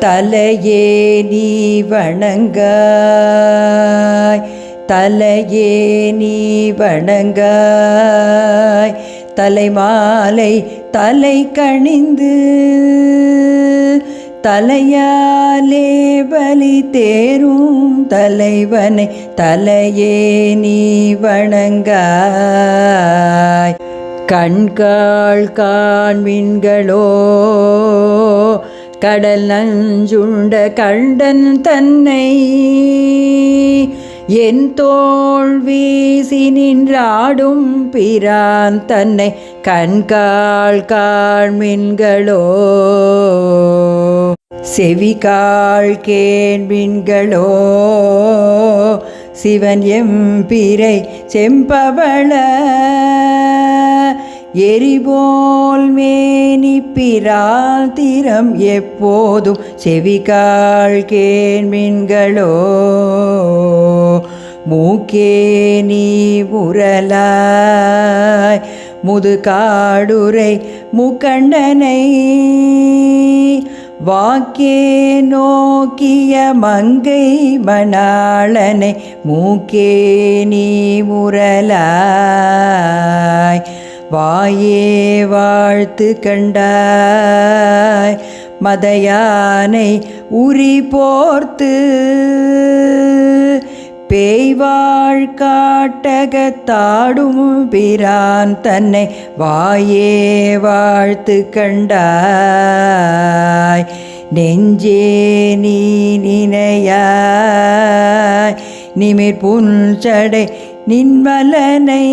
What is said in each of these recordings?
தலையே நீ வணங்காய். தலையே நீ வணங்காய். தலைமாலை தலை கணிந்து. தலையாலே பலி தேரும் தலைவனை. தலையே நீ வணங்காய். கண்காள் காண்மின்களோ கடல் நஞ்சுண்ட கண்டன் தன்னை என் தோல் வீசி நின்றாடும் பிரான் தன்னை கண்கால் காண்மின்களோ செவிகால் கேண்மின்களோ சிவன் எம்பிரை செம்பவள. எரிபோல் மேனி பிரால் திறம் எப்போதும் செவிகாள் கேண்மின்களோ மூக்கே நீ முரலாய் முதுகாடுரை முக்கண்டனை. வாக்கே நோக்கிய மங்கை மணாளனை மூக்கே நீ முரலாய் வாயே வாழ்த்து கண்டாய் மதையானை உரி போர்த்து. பேய்வாழ் காட்டகத்தாடும் பிரான் தன்னை வாயே வாழ்த்து கண்டாய் நெஞ்சே நீ நினையாய் நிமிர் புன்சடை நின்மலனை.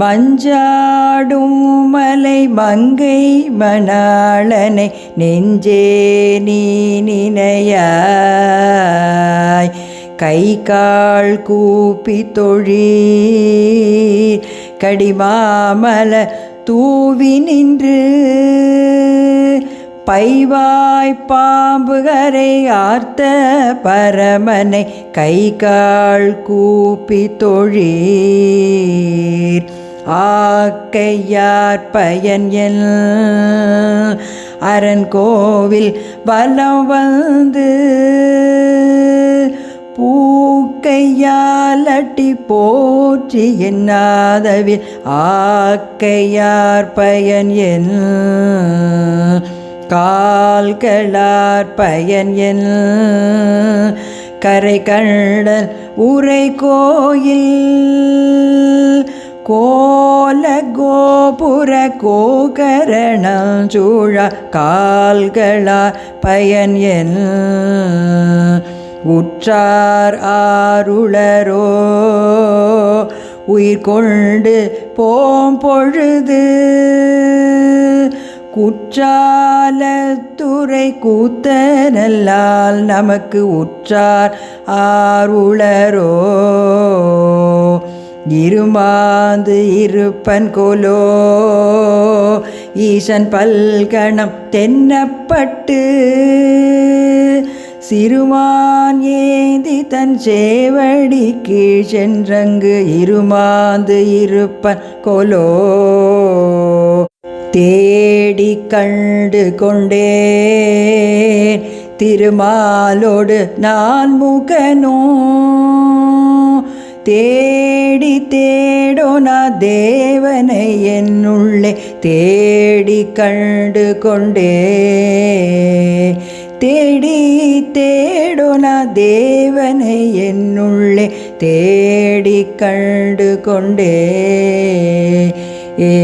மஞ்சாடும் மலை மங்கை மணாளனை நெஞ்சே நீ நினையாய். கை கால் கூப்பி தொழி கடிமாமல தூவி நின்று. பைவாய் பாம்பு கரை ஆர்த்த பரமனை கை கால் கூப்பி தொழீர். ஆக்கையார் பயன் எல். அரண் கோவில் வலம் வந்து பூக்கையாலட்டி போற்றி என்னாதவில் ஆக்கையார் பயன் என் கால்களார் பயன் என் கரை கண்டல் உரை கோயில் கோல கோபுர கோகரணம் சூழ கால்களார் பயன் என். உற்றார் ஆருளரோ உயிர் கொண்டு போம் பொழுது குற்றாலத்துறை கூத்தனல்லால் நமக்கு உற்றார் ஆருளரோ. இருமாந்து இருப்பன் கோலோ. ஈசன் பல்கணம் தென்னப்பட்டு. சிறுமான் ஏந்தி தன் சேவடி கீழ் சென்றங்கு இருமாந்து இருப்பன் கோலோ. தேடி கண்டு கொண்டேன் திருமாலோடு நான் முகனோ. தே தேடோனா தேவனை என்னுள்ளே தேடி கண்டு கொண்டே தேடி தேடோனா தேவனை என்னுள்ளே தேடி கண்டு கொண்டே ஏ